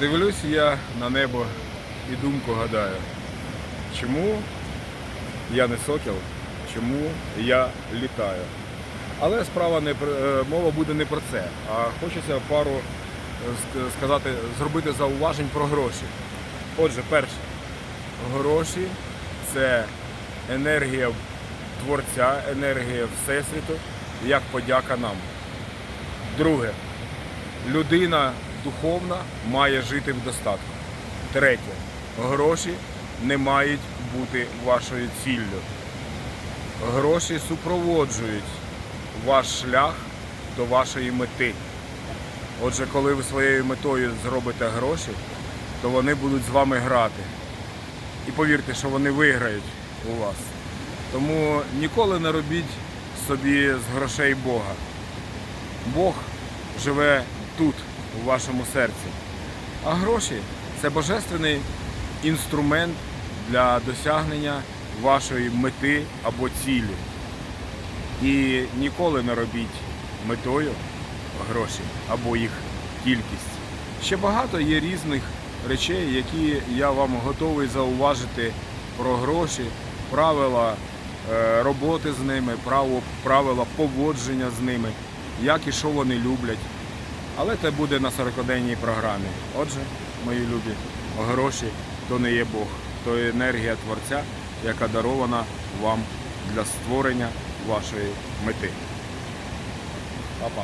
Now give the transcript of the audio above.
Дивлюсь я на небо і думку гадаю, чому я не сокіл, чому я літаю. Але справа не е, мова буде не про це, а хочеться пару е, сказати, зробити зауважень про гроші. Отже, перше, гроші це енергія творця, енергія Всесвіту, як подяка нам. Друге, людина духовна має жити в достатку. Третє, гроші не мають бути вашою ціллю. Гроші супроводжують ваш шлях до вашої мети. Отже, коли ви своєю метою зробите гроші, то вони будуть з вами грати. І повірте, що вони виграють у вас. Тому ніколи не робіть собі з грошей Бога. Бог живе тут, у вашому серці. А гроші це божественний інструмент для досягнення вашої мети або цілі. І ніколи не робіть метою гроші або їх кількість. Ще багато є різних речей, які я вам готовий зауважити про гроші, правила е, роботи з ними, правила поводження з ними, як і що вони люблять. Але це буде на 40-денній програмі. Отже, мої любі, гроші то не є Бог, то є енергія Творця, яка дарована вам для створення вашої мети. Па-па.